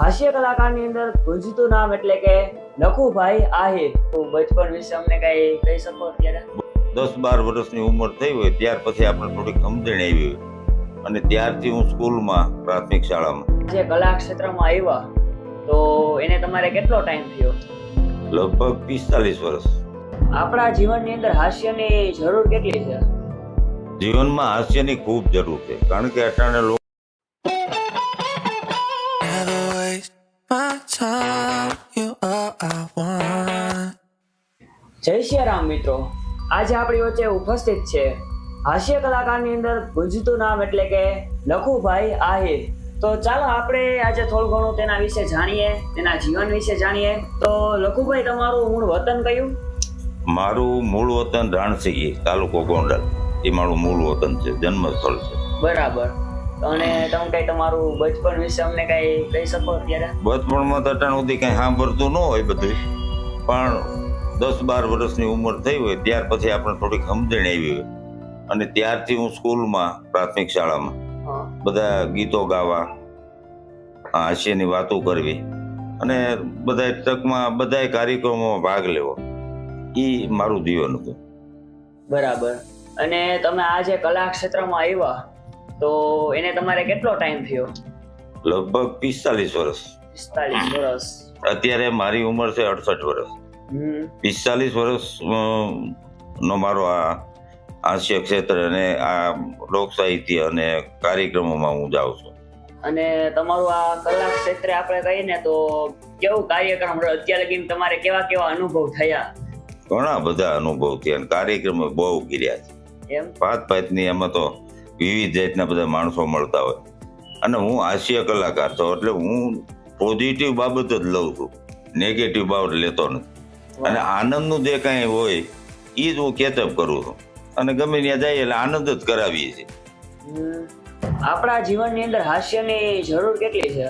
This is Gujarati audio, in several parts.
હાસ્ય કલાકારની અંદર ગુંજતું નામ એટલે કે લખુભાઈ આહિર. તો બચપન વિશે અમને કઈ કહી શકો અત્યારે? દસ બાર વર્ષની ઉંમર થઈ હોય ત્યાર પછી આપણે થોડીક સમજણ આવી હોય. અને ત્યારથી હું સ્કૂલમાં પ્રાથમિક શાળામાં. જે કલા ક્ષેત્રમાં આવ્યા તો એને તમારે કેટલો ટાઈમ થયો? લગભગ પિસ્તાલીસ વર્ષ. આપણા જીવનની અંદર હાસ્યની જરૂર કેટલી છે? જીવનમાં હાસ્યની ખૂબ જરૂર છે. કારણ કે અટાણે મિત્રો. આજે આપણી વચ્ચે ઉપસ્થિત છે હાસ્ય કલાકારની અંદર ગુંજતું નામ એટલે કે લખુભાઈ આહિર. તો ચાલો આપણે આજે થોડું ઘણું તેના વિશે જાણીએ તેના જીવન વિશે જાણીએ. તો લખુભાઈ તમારું મૂળ વતન કયું? મારું મૂળ વતન રાણસી તાલુકો ગોંડલ. એ મારું મૂળ વતન છે જન્મસ્થળ છે. બરાબર. અને તમે કઈ તમારું બચપન વિશે અમને કઈ કહી શકો અત્યારે? બચપણમાં તો અટાણ સુધી કંઈ સાંભળતું ન હોય બધું. પણ દસ બાર વર્ષની ઉંમર થઈ હોય ત્યાર પછી આપણે થોડીક સમજણ આવી હોય. અને ત્યારથી હું સ્કૂલમાં પ્રાથમિક શાળામાં બધા ગીતો ગાવા હાસ્યની વાતો કરવી અને બધા તકમાં બધા કાર્યક્રમોમાં ભાગ લેવો. એ મારું જીવન હતું. બરાબર. અને તમે આ જે કલા ક્ષેત્રમાં આવ્યા તો એને તમારે કેટલો ટાઈમ થયો? લગભગ પિસ્તાલીસ વર્ષ. પિસ્તાલીસ વર્ષ. અત્યારે મારી ઉંમર છે અડસઠ વર્ષ. પિસ્તાલીસ વર્ષ નો મારો આ હાસ્ય ક્ષેત્ર અને આ લોક સાહિત્ય અને કાર્યક્રમોમાં હું જાઉં છું. અને તમારું આ કલા ક્ષેત્રે આપણે કહીએ ને તો કેવું કાર્યક્રમ અત્યારે લગીને તમારે કેવા કેવા અનુભવ થયા? ઘણા બધા અનુભવ થયા અને કાર્યક્રમો બહુ કર્યા છે. એમ? ભાત ભાતની એમાં તો વિવિધ જાતના બધા માણસો મળતા હોય. અને હું હાસ્ય કલાકાર છું એટલે હું પોઝિટિવ બાબત જ લઉં છું. નેગેટિવ બાબત લેતો નથી. અને આનંદનું જે કાંઈ હોય એ જ હું કેચઅપ કરું છું. અને ગમે ત્યાં જઈએ એટલે આનંદ જ કરાવીએ છીએ. આપણા જીવનની અંદર હાસ્યની જરૂર કેટલી છે?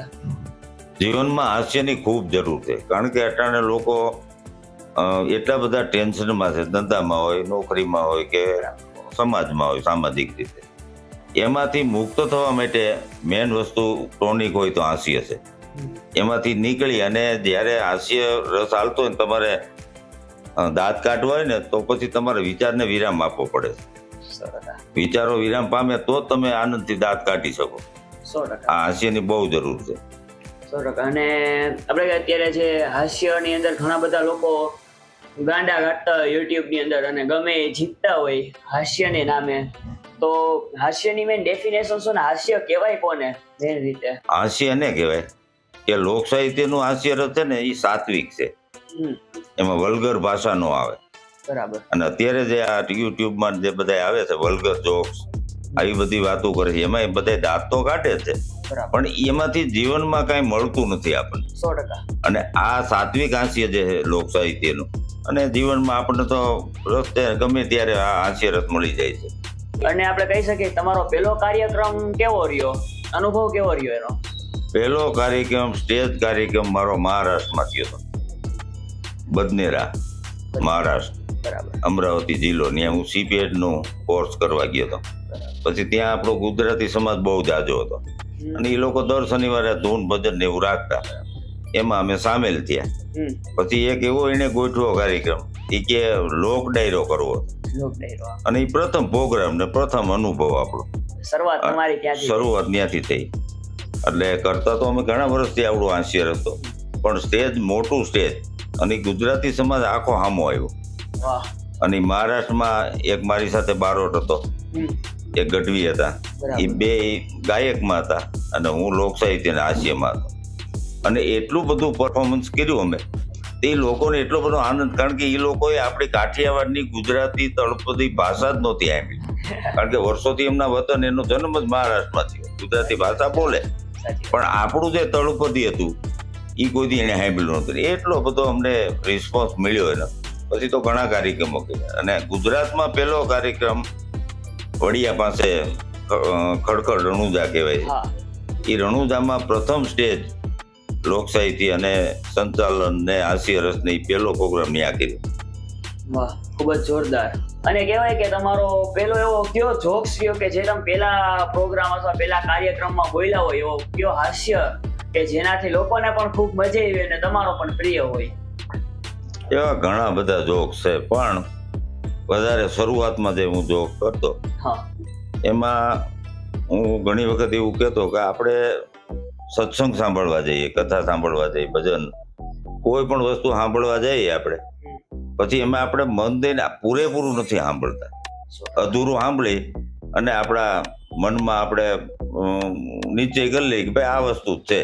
જીવનમાં હાસ્યની ખૂબ જરૂર છે. કારણ કે અટાણે લોકો એટલા બધા ટેન્શનમાં છે ધંધામાં હોય નોકરીમાં હોય કે સમાજમાં હોય સામાજિક રીતે. એમાંથી મુક્ત થવા માટે મેન વસ્તુ ટોનિક હોય તો હાસ્ય છે. એમાંથી નીકળી અને જ્યારે હાસ્ય રસ હાલતો હોય ને તમારે દાંત કાઢવા હોય ને તો પછી તમારે વિચારને વિરામ આપવો પડે. વિચારો વિરામ પામે તો તમે આનંદથી દાંત કાઢી શકો. આ હાસ્યની બહુ જરૂર છે. અને આપણે અત્યારે જે હાસ્યની અંદર ઘણા બધા લોકો ગાંડા કાઢતા હોય યુટ્યુબની અંદર અને ગમે જીતતા હોય હાસ્યને નામે તો હાસ્યની મેન ડેફિનેશન શું ને? હાસ્ય કહેવાય કોને મેન રીતે? હાસ્ય ને કહેવાય કે લોક સાહિત્યનું હાસ્ય છે ને એ સાત્વિક છે. એમાં વલ્ગર ભાષા નો આવે. બરાબર. અને અત્યારે જે આ યુટ્યુબમાં જે બધા આવે છે વલ્ગર જોક્સ આવી બધી વાતો કરે છે એમાં એ બધા દાંત તો કાઢે છે પણ એમાંથી જીવનમાં કાંઈ મળતું નથી આપણને. સો ટકા. અને આ સાત્વિક હાસ્ય જે છે લોક સાહિત્યનું અને જીવનમાં આપણને તો રસ્તે ગમે ત્યારે આ હાસ્ય રસ મળી જાય છે. અને આપણે કહી શકીએ તમારો પહેલો કાર્યક્રમ કેવો રહ્યો? અનુભવ કેવો રહ્યો એનો? પહેલો કાર્યક્રમ સ્ટેજ કાર્યક્રમ મારો મહારાષ્ટ્રમાં થયો હતો. બદનેરા મહારાષ્ટ્ર અમરાવતી જિલ્લો ત્યાં હું સીપીએડ નો કોર્સ કરવા ગયો હતો. પછી ત્યાં આપણો ગુજરાતી સમાજ બહુ જાજો હતો. અને એ લોકો દર શનિવારે ધૂન ભજન ને એવું રાખતા. એમાં અમે સામેલ થયા. પછી એક એવો એને ગોઠવો કાર્યક્રમ. એ કે લોક ડાયરો કરવો. અને એ પ્રથમ પ્રોગ્રામ ને પ્રથમ અનુભવ આપણો. શરૂઆત ત્યાંથી થઈ. એટલે કરતા તો અમે ઘણા વર્ષથી આવડો હાસ્ય હતો. પણ સ્ટેજ મોટું સ્ટેજ. અને ગુજરાતી સમાજ આખો હામો આવ્યો. અને મહારાષ્ટ્રમાં એક મારી સાથે બારોટ હતો. એક ગઢવી હતા. એ બે ગાયકમાં હતા અને હું લોક હાસ્યમાં હતો. અને એટલું બધું પરફોર્મન્સ કર્યું અમે. તે લોકોને એટલો બધો આનંદ કારણ કે એ લોકોએ આપણી કાઠિયાવાડની ગુજરાતી તળપદી ભાષા જ નહોતી આવી કારણ કે વર્ષોથી એમના વતન એનો જન્મ જ મહારાષ્ટ્રમાં થયો. ગુજરાતી ભાષા બોલે. પણ આપણું જે તળપદી હતું એ કોઈથી એને સાંભળ્યું નહોતું. એટલો બધો અમને રિસ્પોન્સ મળ્યો એનો. પછી તો ઘણા કાર્યક્રમો કર્યા. અને ગુજરાતમાં પહેલો કાર્યક્રમ વડિયા પાસે ખડખડ રણુજા કહેવાય છે. એ રણુજામાં પ્રથમ સ્ટેજ લોક અને સંચાલન ને હાસ્ય રસ ને ઈ પહેલો પ્રોગ્રામ ત્યાં કર્યો. વાહ ખૂબ જ જોરદાર. અને કહેવાય કે તમારો પેલો એવો કયો જોક્સ કયો કે જે તમે પેલા પ્રોગ્રામ અથવા પેલા કાર્યક્રમમાં બોલ્યા હોય એવો કયો હાસ્ય કે જેનાથી લોકોને પણ ખૂબ મજા આવી અને તમારો પણ પ્રિય હોય. એવા ઘણા બધા જોક છે પણ વધારે શરૂઆતમાં જે હું જોક કરતો એમાં હું ઘણી વખત એવું કહેતો કે આપણે સત્સંગ સાંભળવા જઈએ કથા સાંભળવા જઈએ ભજન કોઈ પણ વસ્તુ સાંભળવા જઈએ આપણે પછી એમાં આપણે મન દઈને પૂરેપૂરું નથી સાંભળતા. અધૂરું સાંભળી અને આપણા મનમાં આપણે નીચે કરી લઈએ કે ભાઈ આ વસ્તુ છે.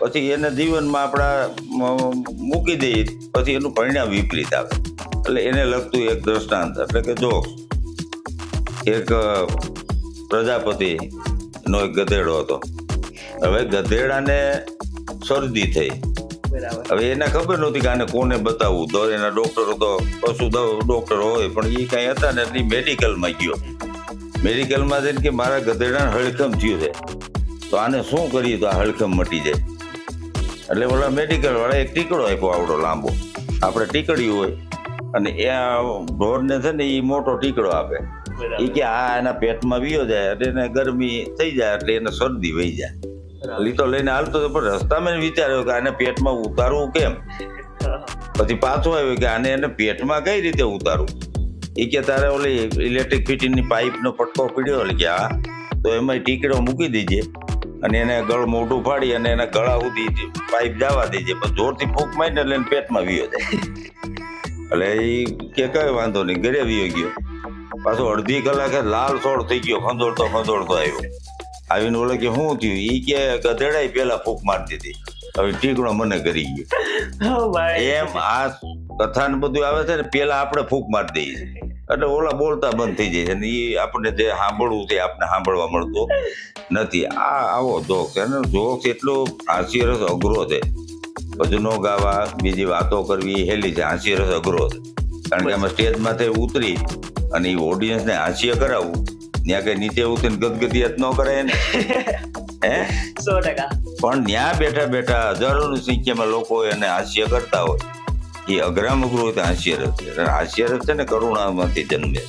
પછી એને જીવનમાં આપણા મૂકી દઈએ પછી એનું પરિણામ વિપરીત આવે. એટલે એને લગતું એક દ્રષ્ટાંત એટલે કે જો એક પ્રજાપતિનો પ્રજાપતિ નો એક ગધેડો હતો. હવે ગધેડાને શરદી થઈ. હવે એને ખબર નહોતી કે આને કોને બતાવવું. તો એના ડોક્ટરો તો પશુ ડોક્ટર હોય પણ એ કાંઈ હતા ને એટલે મેડિકલમાં ગયો. મેડિકલમાં જઈને કે મારા ગધેડાને હળખમ થયું છે. તો આને શું કરીએ તો આ હળખમ મટી જાય. એટલે ઓલા મેડિકલ વાળા એક ટીકડો આપ્યો આવડો લાંબો. આપણે ટીકડ્યું હોય. અને એ ઢોરને છે ને એ મોટો ટીકડો આપે. એ કે આ એના પેટમાં વિયો જાય એટલે એને ગરમી થઈ જાય એટલે એને શરદી વહી જાય. લીતો લઈને હાલતો હતો પણ રસ્તામાં વિચાર્યો કે આને પેટમાં ઉતારવું કેમ? પછી પાછો આવ્યો કે આને એને પેટમાં કઈ રીતે ઉતારવું? એ કે તારે ઓલી ઇલેક્ટ્રિક ફિટિંગની પાઇપનો પટકો પીડ્યો એટલે કે હા તો એમાં ટીકડો મૂકી દેજે. અને એને ગળ મોઢું ફાડી અને એના ગળા સુધી પાઇપ જવા દેજે પણ જોરથી ફૂંક મારીને એટલે એને પેટમાં વીયો જાય. એટલે એ કે કઈ વાંધો નહીં ઘરે વીયો ગયો. પાછો અડધી કલાકે લાલ સોળ થઈ ગયો ખંદોળતો ખંદોળતો આવ્યો. આવીને ઓલે કે શું થયું? એ કે ગધેડાઈ પેલા ફૂંક મારતી હતી હવે ટીકડો મને કરી ગયો. Oh એમ આ કથા ને બધું આવે છે ને પેલા આપણે ફૂંક મારી દઈએ છીએ. એટલે ઓલા બોલતા બંધ થઈ જાય છે. અને એ આપણે જે સાંભળવું તે આપણે સાંભળવા મળતું નથી. આ આવો જોક છે જોક એટલો હાસ્યરસ અઘરો છે. ભજનો ગાવા બીજી વાતો કરવી હેલી છે. હાસ્યરસ અઘરો છે. કારણ કે આમાં સ્ટેજ માથે ઉતરી અને એ ઓડિયન્સને હાસ્ય કરાવવું ત્યાં કઈ નીચે ઉતરીને ગદગદિયાત ન કરાય ને હે? સો ટકા. પણ ત્યાં બેઠા બેઠા હજારોની સંખ્યામાં લોકો એને હાસ્ય કરતા હોય. એ અઘરામ અઘરું હોય તો હાસ્યરસ છે અને હાસ્યરસ છે ને કરુણામાંથી જન્મે.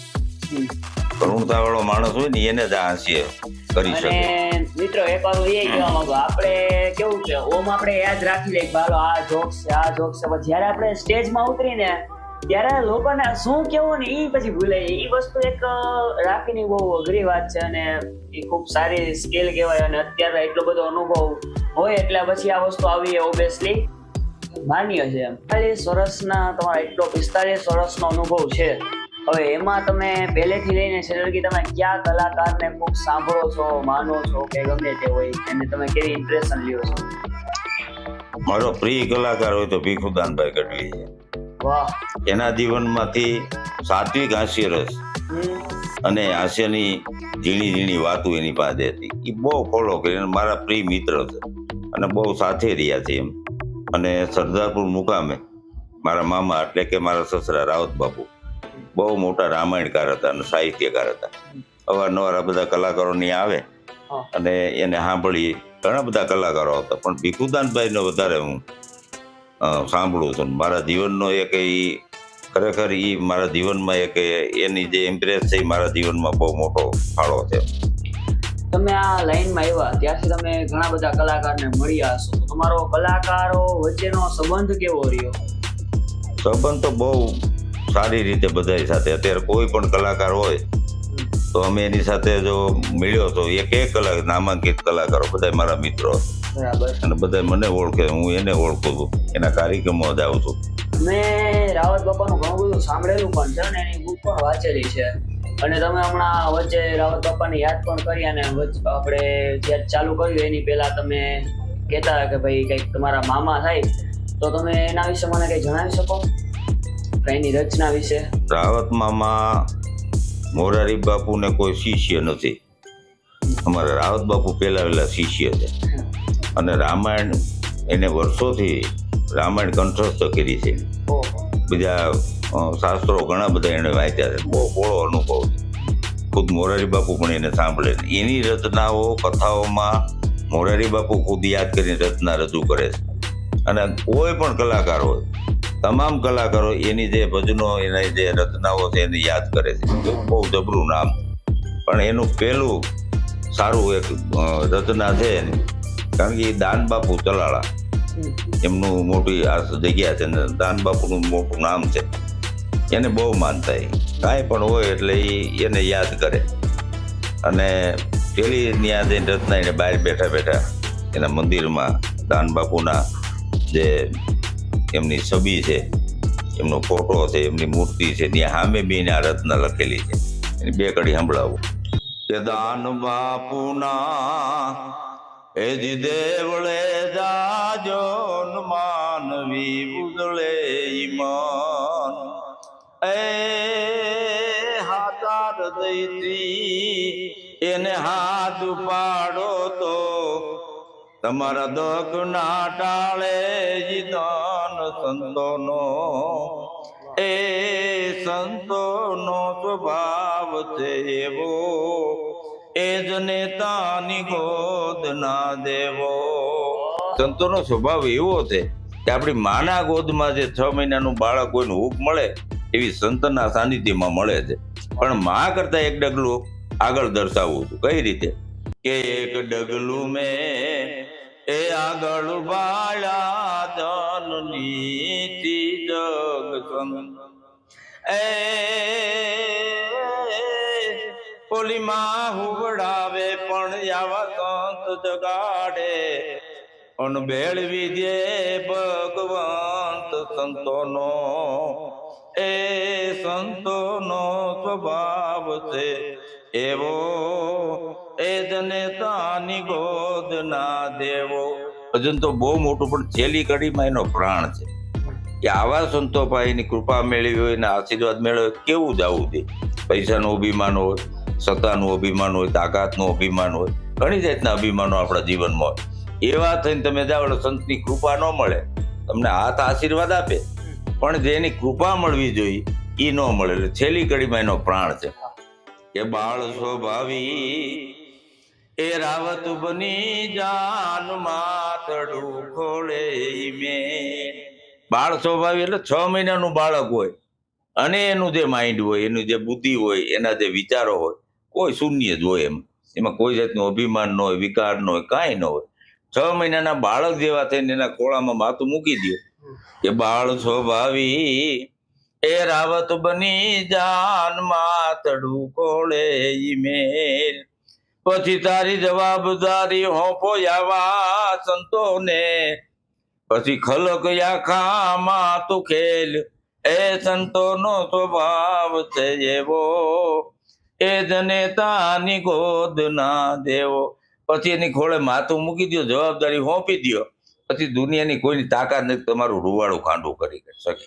કરુણતા વાળો માણસ હોય ને એને જ હાસ્ય કરી શકે. અને મિત્રો એક વાર એ કહેવા માંગુ આપણે કેવું છે? ઓમ આપણે યાદ રાખી લઈએ કે હાલો આ જોક્સ છે આ જોક્સ છે. જ્યારે આપણે સ્ટેજમાં ઉતરીને ત્યારે લોકોને શું કેવું ને એ પછી ભૂલે. એ વસ્તુ એક રાખીની બહુ અઘરી વાત છે અને એ ખૂબ સારી સ્કેલ કહેવાય અને અત્યારે એટલો બધો અનુભવ હોય એટલે પછી આ વસ્તુ આવી ઓબ્વિયસલી માન્ય છે. પિસ્તાલીસ વર્ષના તમારા એટલો પિસ્તાલીસ વર્ષનો અનુભવ છે. હવે એમાં તમે પહેલેથી લઈને છેલ્લે તમે કયા કલાકારને ખૂબ સાંભળો છો માનો છો કે ગમે તે હોય એને તમે કેવી ઇમ્પ્રેશન લ્યો છો? મારો પ્રિય કલાકાર હોય તો ભીખુદાનભાઈ ગઢવી છે. વાહ. એના જીવનમાંથી સાત્વિક હાસ્ય રસ અને હાસ્યની ઝીણી ઝીણી વાતો એની પાસે હતી એ બહુ ફોલો કરી મારા પ્રિય મિત્ર છે. અને બહુ સાથે રહ્યા છે એમ. અને સરદારપુર મુકામે મારા મામા એટલે કે મારા સસરા રાવત બાપુ બહુ મોટા રામાયણકાર હતા અને સાહિત્યકાર હતા. અવારનવાર આ બધા કલાકારોની આવે અને એને સાંભળી ઘણા બધા કલાકારો હતા પણ ભીખુદાનભાઈને વધારે હું સાંભળું છું. મારા જીવનનો એક એ ખરેખર એ મારા જીવનમાં એક એની જે ઇમ્પ્રેસ છે એ મારા જીવનમાં બહુ મોટો ફાળો છે. તમે આ લાઈનમાં આવ્યા ત્યારથી તમે ઘણા બધા કલાકારને મળ્યા હશો. તો તમારો કલાકારો વચ્ચેનો સંબંધ કેવો રહ્યો? સંબંધ તો બહુ સારી રીતે બધાય સાથે. અત્યારે કોઈ પણ કલાકાર હોય તો અમે એની સાથે જો મળ્યો તો એક એક કલાક નામાંકિત કલાકારો બધા મારા મિત્રો. બરાબર. અને બધા મને ઓળખે હું એને ઓળખું છું એના કાર્યક્રમો જાઉં છું. મેં રાવત બાપાનું ઘણું બધું સાંભળેલું પણ છે ને એની બુક પણ વાંચેલી છે. અને તમે હમણાં વચ્ચે રાવત બાપાને યાદ પણ કરી અને આપણે જ્યારે ચાલુ કર્યું એની પહેલા તમે કહેતા કે ભાઈ કંઈક તમારા મામા થાય તો તમે એના વિશે મને કંઈ જણાવી શકો? એની રચના વિશે? રાવત મામા મોરારી બાપુને કોઈ શિષ્ય નથી. અમારા રાવત બાપુ પહેલા પહેલાં શિષ્ય છે. અને રામાયણ એને વર્ષોથી રામાયણ કંઠસ્થ કરી છે. બીજા શાસ્ત્રો ઘણા બધા એને વાંચ્યા છે. બહુ બહોળો અનુભવ છે. ખુદ મોરારી બાપુ પણ એને સાંભળે છે. એની રચનાઓ કથાઓમાં મોરારી બાપુ ખુદ યાદ કરીને રચના રજૂ કરે છે. અને કોઈ પણ કલાકાર હોય તમામ કલાકારો એની જે ભજનો એની જે રચનાઓ છે એને યાદ કરે છે. બહુ જબરું નામ પણ એનું પહેલું સારું એક રચના છે કારણ કે એ દાન બાપુ ચલાળા. એમનું મોટી આ જગ્યા છે ને દાન બાપુનું મોટું નામ છે. એને બહુ માનતા એ કાંઈ પણ હોય એટલે એ એને યાદ કરે. અને પેલી ત્યાં જઈને રત્ના એને બહાર બેઠા બેઠા એના મંદિરમાં દાન બાપુના જે એમની છબી છે, એમનો ફોટો છે, એમની મૂર્તિ છે, ત્યાં સામે બી આ રત્ન લખેલી છે. એની બે કડી સંભળાવું. કે દાન બાપુના એ જી દેવળે જાજો માનવી ઉદળે ઈમાન એ હાથાર દૈત્રી એને હાથ પાડો તો તમારા દુઃખ ના ટાળે જી દાન સંતોનો, એ સંતોનો સ્વભાવ છે એવો. એ જ નેતાની ગોદ ના દેવો. સંતોનો સ્વભાવ એવો છે કે આપણી માના ગોદમાં જે છ મહિનાનું બાળક કોઈને હૂક મળે એવી સંતના સાનિધ્યમાં મળે છે. પણ મા કરતા એક ડગલું આગળ દર્શાવવું છું. કઈ રીતે? કે એક ડગલું મેં એ આગળ બાળા ધનની જગ એ ઓલી માં હુવડાવે પણ આવા સંત જગાડે. અન બેળવી દે ભગવંત સંતોનો એ સંતોનો સ્વભાવ છે. એવો એ જને તાની ગોદ ના દેવો. ભજન તો બહુ મોટું, પણ છેલ્લી કડીમાં એનો પ્રાણ છે. કે આવા સંતો પાસેની કૃપા મેળવી હોય ને આશીર્વાદ મેળવ્યો કેવું જવું દે? પૈસાનું અભિમાન હોય, સત્તાનું અભિમાન હોય, તાકાતનું અભિમાન હોય, ઘણી જાતના અભિમાનો આપણા જીવનમાં હોય. એવા થઈને તમે જાઓ સંતની કૃપા ન મળે. તમને હાથ આશીર્વાદ આપે. પણ જેની કૃપા મળવી જોઈએ એ ન મળે. એટલે છેલ્લી કડીમાં એનો પ્રાણ છે. કે બાળ સ્વભાવી, એ રાવત બની જાન માથડું ખોળે મેં. બાળ સ્વભાવી એટલે છ મહિનાનું બાળક હોય. અને એનું જે માઇન્ડ હોય, એનું જે બુદ્ધિ હોય, એના જે વિચારો હોય, કોઈ શૂન્ય જ હોય એમ. એમાં કોઈ જાતનું અભિમાન ન હોય, વિકાર ન હોય, કાંઈ ન હોય. છ મહિનાના બાળક જેવા થઈને એના ખોળામાં માથું મૂકી દે કે બાળ સ્વભાવી એ રાવત બની જાન માતડું કોળે ઈમેલ. પછી તારી જવાબદારી હોપો આવા સંતોને. પછી ખલક યાખામાં તું ખેલ, એ સંતોનો સ્વભાવ છે એવો. એ જને તાની ગોદ ના દેવો. પછી એની ખોળે માથું મૂકી દો જવાબદારી હોંપી દો પછી દુનિયાની કોઈની તાકાત નથી તમારું રૂવાડું ખાંડું કરી શકે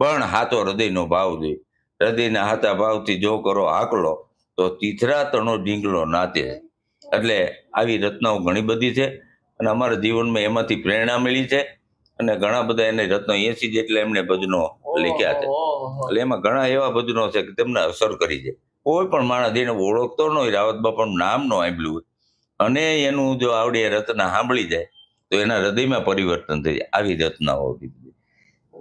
પણ હાથો હૃદયનો ભાવ જોઈએ હૃદયના હાથા ભાવથી જો કરો આકલો તો તીથરા તણો ઢીંગલો નાતે. એટલે આવી રચનાઓ ઘણી બધી છે અને અમારા જીવનમાં એમાંથી પ્રેરણા મળી છે અને ઘણા બધા એને રત્નો એસી જેટલા એમને ભજનો લખ્યા છે. એટલે એમાં ઘણા એવા ભજનો છે કે તેમને અસર કરી છે કોઈ પણ માણસ એને ઓળખતો ન હોય રાવત બાપાનું નામ ન આંબલ્યું હોય અને એનું જો આવડી રચના સાંભળી જાય તો એના હૃદયમાં પરિવર્તન થઈ જાય, આવી રીતના બધી.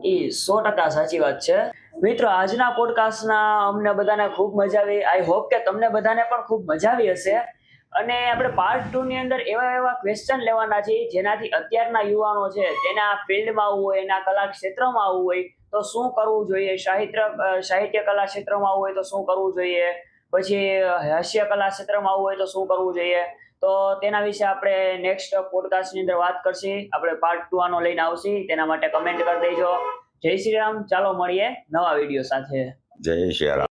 એ સો ટકા સાચી વાત છે. મિત્રો, આજના પોડકાસ્ટના અમને બધાને ખૂબ મજા આવી. આઈ હોપ કે તમને બધાને પણ ખૂબ મજા આવી હશે. અને આપણે પાર્ટ ટુ ની અંદર એવા એવા ક્વેશ્ચન લેવાના છે, જેનાથી અત્યારના યુવાનો છે, તેના ફિલ્ડમાં આવવું હોય, એના કલા ક્ષેત્રમાં આવવું હોય, તો શું કરવું જોઈએ? સાહિત્ય સાહિત્ય કલા ક્ષેત્રમાં આવવું હોય તો શું કરવું જોઈએ? પછી હાસ્ય કલા ક્ષેત્રમાં આવવું હોય તો શું કરવું જોઈએ? તો તેના વિશે આપણે નેક્સ્ટ પોડકાસ્ટની અંદર વાત કરશી. આપણે પાર્ટ ટુ આનો લઈને આવશી. તેના માટે કમેન્ટ કરી દેજો. જય શ્રી રામ. ચાલો મળીએ નવા વીડિયો સાથે. જય શ્રી રામ.